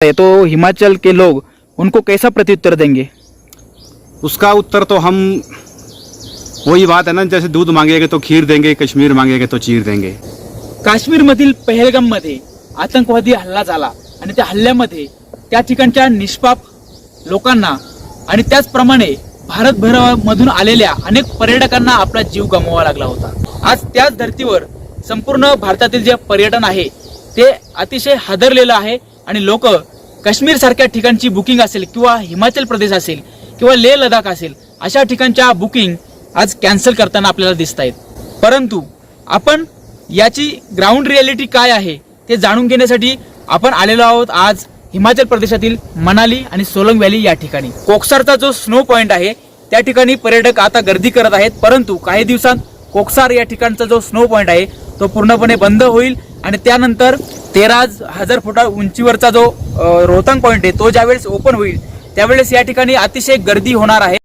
है तो हिमाचल के लोग उनको कैसा प्रत्युत्तर देंगे? उसका उत्तर तो हम वही बात है ना जैसे दूध मांगेंगे तो खीर देंगे कश्मीर मांगेंगे तो चीर देंगे। काश्मीरमधील पहलगाममध्ये आतंकवादी हल्ला झाला आणि त्या हल्ल्यामध्ये त्या ठिकाणच्या निष्पाप लोकांना आणि त्याचप्रमाणे भारतभरामधून आलेल्या अनेक पर्यटकांना आपला जीव गमवावा लागला होता. आज त्याच धर्तीवर संपूर्ण भारतातील जे पर्यटन आहे ते अतिशय हादरलेलं आहे आणि लोक काश्मीर सारख्या ठिकाणची बुकिंग असेल किंवा हिमाचल प्रदेश असेल किंवा लेह लडाख असेल अशा ठिकाणच्या बुकिंग आज कॅन्सल करताना आपल्याला दिसत आहेत. परंतु आपण याची ग्राउंड रियालिटी काय आहे ते जाणून घेण्यासाठी आपण आलेलो आहोत आज हिमाचल प्रदेशातील मनाली आणि सोलंग व्हॅली या ठिकाणी. कोक्सारचा जो स्नो पॉइंट आहे त्या ठिकाणी पर्यटक आता गर्दी करत आहेत. परंतु काही दिवसांत कोक्सार या ठिकाणचा जो स्नो पॉइंट आहे तो पूर्णपणे बंद होईल. आणि त्यानंतर तेरा हजार फुटा उंचीवरचा जो रोहतांग पॉइंट आहे तो ज्यावेळेस ओपन होईल त्यावेळेस या ठिकाणी अतिशय गर्दी होणार आहे.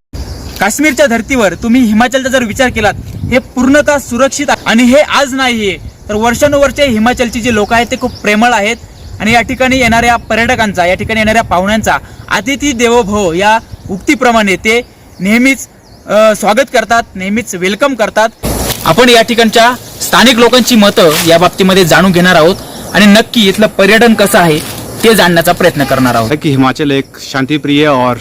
काश्मीरच्या धर्तीवर तुम्ही हिमाचलचा जर विचार केलात हे पूर्णतः सुरक्षित आणि हे आज नाहीये तर वर्षानुवर्षे हिमाचलची जी लोक आहेत ते खूप प्रेमळ आहेत. आणि या ठिकाणी येणाऱ्या पर्यटकांचा या ठिकाणी येणाऱ्या पाहुण्यांचा अतिथी देवो भव या उक्तीप्रमाणे ते नेहमीच स्वागत करतात नेहमीच वेलकम करतात. आपण या ठिकाणच्या स्थानिक लोकांची मतं या बाबतीमध्ये जाणून घेणार आहोत आणि नक्की इथलं पर्यटन कसं आहे ते जाणण्याचा प्रयत्न करणार आहोत. कि हिमाचल एक शांतिप्रिय और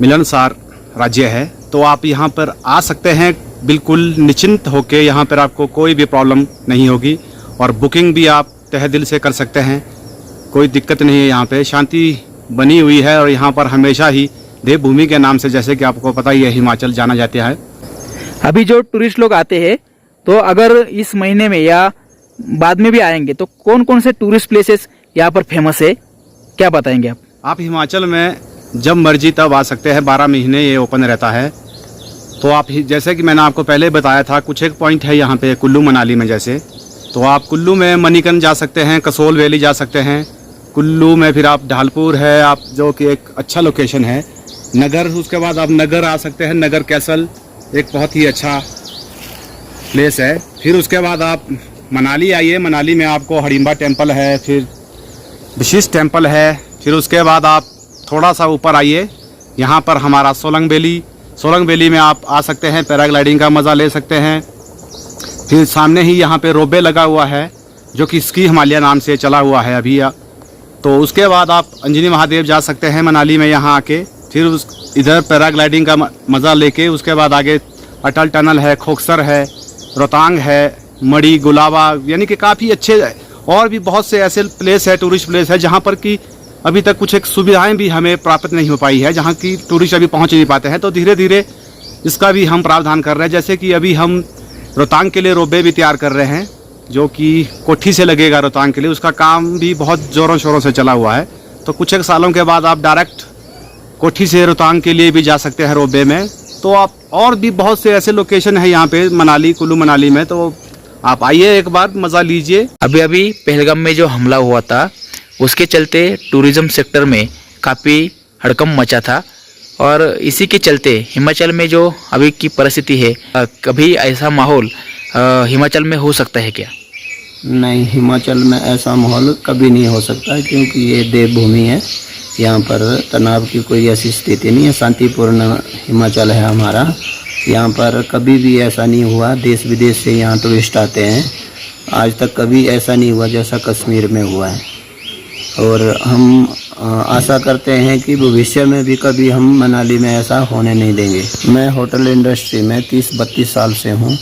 मिलनसार राज्य है तो आप यहाँ पर आ सकते हैं बिल्कुल निश्चिंत होके यहाँ पर आपको कोई भी प्रॉब्लम नहीं होगी और बुकिंग भी आप तह दिल से कर सकते हैं। कोई दिक्कत नहीं है यहाँ पे। शांति बनी हुई है और यहाँ पर हमेशा ही देवभूमि के नाम से जैसे कि आपको पता ही है हिमाचल जाना जाता है। अभी जो टूरिस्ट लोग आते हैं तो अगर इस महीने में या बाद में भी आएँगे तो कौन कौन से टूरिस्ट प्लेसेस यहाँ पर फ़ेमस है? क्या बताएँगे आप? आप हिमाचल में जब मर्ज़ी तब आ सकते हैं। बारह महीने ये ओपन रहता है। तो आप जैसे कि मैंने आपको पहले बताया था, कुछ एक पॉइंट है यहाँ पे कुल्लू मनाली में जैसे। तो आप कुल्लू में मणिकर्ण जा सकते हैं, कसोल वैली जा सकते हैं। कुल्लू में फिर आप ढालपुर है, आप जो कि एक अच्छा लोकेशन है। नगर, उसके बाद आप नगर आ सकते हैं। नगर कैसल, एक बहुत ही अच्छा प्लेस है। फिर उसके बाद आप मनाली आइए। मनाली में आपको हडिम्बा टेंपल है, फिर विशिष्ट टेंपल है। फिर उसके बाद आप थोड़ा सा ऊपर आइए। यहाँ पर हमारा सोलंग वैली। सोलंग वैली में आप आ सकते हैं, पैराग्लाइडिंग का मज़ा ले सकते हैं। फिर सामने ही यहाँ पे रोबे लगा हुआ है, जो कि स्की हिमालय नाम से चला हुआ है अभी। या- तो उसके बाद आप अंजनी महादेव जा सकते हैं मनाली में यहाँ आके। फिर उस, इधर पैराग्लाइडिंग का मज़ा लेके उसके बाद आगे अटल टनल है, खोखसर है। रोहतांग है, मड़ी, गुलाबा, यानी कि काफ़ी अच्छे और भी बहुत से ऐसे प्लेस है टूरिस्ट प्लेस है, जहाँ पर कि अभी तक कुछ एक सुविधाएँ भी हमें प्राप्त नहीं हो पाई है, जहाँ की टूरिस्ट अभी पहुँच नहीं पाते हैं। तो धीरे धीरे इसका भी हम प्रावधान कर रहे हैं, जैसे कि अभी हम रोहतांग के लिए रोबे भी तैयार कर रहे हैं, जो कि कोठी से लगेगा रोहतांग के लिए। उसका काम भी बहुत ज़ोरों शोरों से चला हुआ है। तो कुछ एक सालों के बाद आप डायरेक्ट कोठी से रोहतांग के लिए भी जा सकते हैं रोबे में। तो आप और भी बहुत से ऐसे लोकेशन है यहाँ पे मनाली कुल्लू मनाली में तो आप आइए एक बार मज़ा लीजिए। अभी अभी पहलगाम में जो हमला हुआ था उसके चलते टूरिज़्म सेक्टर में काफ़ी हड़कम मचा था। और इसी के चलते हिमाचल में जो अभी की परिस्थिति है कभी ऐसा माहौल हिमाचल में हो सकता है क्या? नहीं हिमाचल में ऐसा माहौल कभी नहीं हो सकता क्योंकि ये देवभूमि है। यहाँ पर तनाव की कोई ऐसी स्थिति नहीं है, शांतिपूर्ण हिमाचल है हमारा। यहाँ पर कभी भी ऐसा नहीं हुआ देश विदेश से यहाँ टूरिस्ट आते हैं। आज तक कभी ऐसा नहीं हुआ जैसा कश्मीर में हुआ है। और हम आशा करते हैं कि भविष्य में भी कभी हम मनाली में ऐसा होने नहीं देंगे। मैं होटल इंडस्ट्री में तीस बत्तीस साल से हूँ।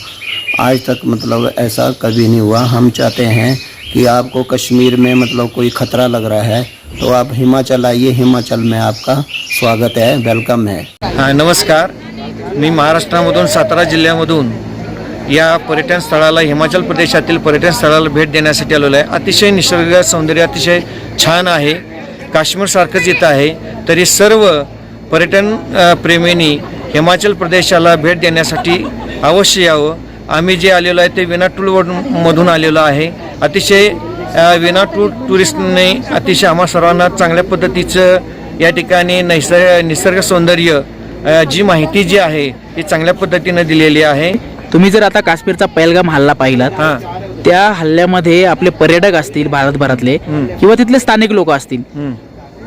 आज तक मतलब ऐसा कभी नहीं हुआ। हम चाहते हैं कि आपको कश्मीर में मतलब कोई खतरा लग रहा है तो आप हिमाचल आइए हिमाचल में आपका स्वागत है वेलकम है। हां नमस्कार। मी महाराष्ट्रामधून सातारा जिल्ह्यामधून या पर्यटन स्थळाला हिमाचल प्रदेशातील पर्यटन स्थळाला भेट देण्यासाठी आलेलो आहे. अतिशय निसर्ग सौंदर्य अतिशय छान आहे. काश्मीरसारखंच इथं आहे तरी सर्व पर्यटन प्रेमींनी हिमाचल प्रदेशाला भेट देण्यासाठी अवश्य यावं. आम्ही जे आलेलो आहे ते विना आलेलो आहे. अतिशय विना टूर टुरिस्टने अतिशय आम्हा सर्वांना चांगल्या पद्धतीचं या ठिकाणी नैसर्ग निसर्ग सौंदर्य जी माहिती जी आहे ती चांगल्या पद्धतीनं दिलेली आहे. तुम्ही जर आता काश्मीरचा पहलगाम हल्ला पाहिलात हां. त्या हल्ल्यामध्ये आपले पर्यटक असतील भारतभरातले. किंवा तिथले स्थानिक लोक असतील.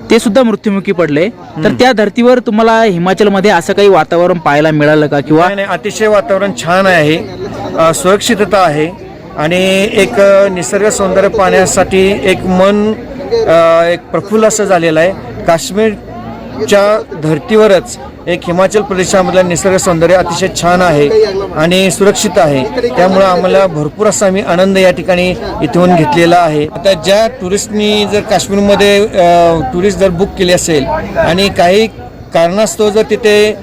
ते सुद्धा मृत्युमुखी पडले. तर त्या धर्तीवर तुम्हाला हिमाचलमध्ये असं काही वातावरण पाहायला मिळालं का? किंवा अतिशय वातावरण छान आहे. सुरक्षितता आहे. आणि एक निसर्ग सौंदर्य पाहण्यासाठी एक मन एक प्रफुल्ल असं झालेलं आहे. काश्मीरच्या धर्तीवरच एक हिमाचल प्रदेशामधलं निसर्ग सौंदर्य अतिशय छान आहे आणि सुरक्षित आहे. त्यामुळं आम्हाला भरपूर असा आम्ही आनंद या ठिकाणी इथून घेतलेला आहे. आता ज्या टुरिस्टनी जर काश्मीरमध्ये टुरिस्ट जर बुक केले असेल आणि काही कारणास्तव जर तिथे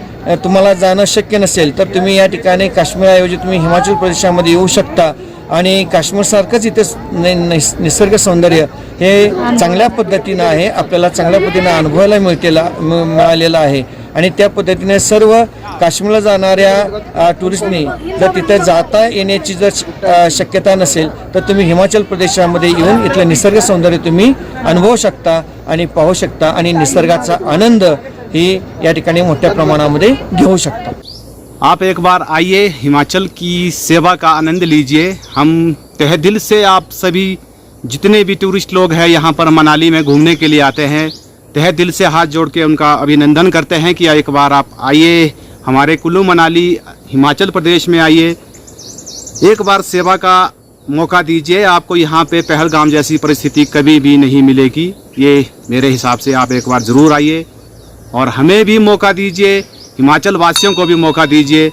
तुम्हाला जाणं शक्य नसेल तर तुम्ही या ठिकाणी काश्मीरऐवजी तुम्ही हिमाचल प्रदेशामध्ये येऊ शकता. आणि काश्मीरसारखंच इथे निस- निसर्ग सौंदर्य हे चांगल्या पद्धतीनं आहे. आपल्याला चांगल्या पद्धतीनं अनुभवायला मिळतेला म- मिळालेलं आहे. आणि त्या पद्धतीने सर्व काश्मीरला जाणाऱ्या टुरिस्टनी जर तिथे जाता येण्याची जर श- शक्यता नसेल तर तुम्ही हिमाचल प्रदेशामध्ये येऊन इथलं निसर्ग सौंदर्य तुम्ही अनुभवू शकता आणि पाहू शकता आणि निसर्गाचा आनंद ही या ठिकाणी मोठ्या प्रमाणामध्ये घेऊ शकता. आप एक बार आइए, हिमाचल की सेवा का आनंद लीजिए। हम तहे दिल से आप सभी जितने भी टूरिस्ट लोग हैं यहाँ पर मनाली में घूमने के लिए आते हैं, तहे दिल से हाथ जोड़ के उनका अभिनंदन करते हैं कि एक बार आप आइए, हमारे कुल्लू मनाली, हिमाचल प्रदेश में आइए। एक बार सेवा का मौका दीजिए, आपको यहाँ पे पहलगाम जैसी परिस्थिति कभी भी नहीं मिलेगी। ये मेरे हिसाब से आप एक बार ज़रूर आइए और हमें भी मौका दीजिए हिमाचल वासियों को भी मौका दीजिए।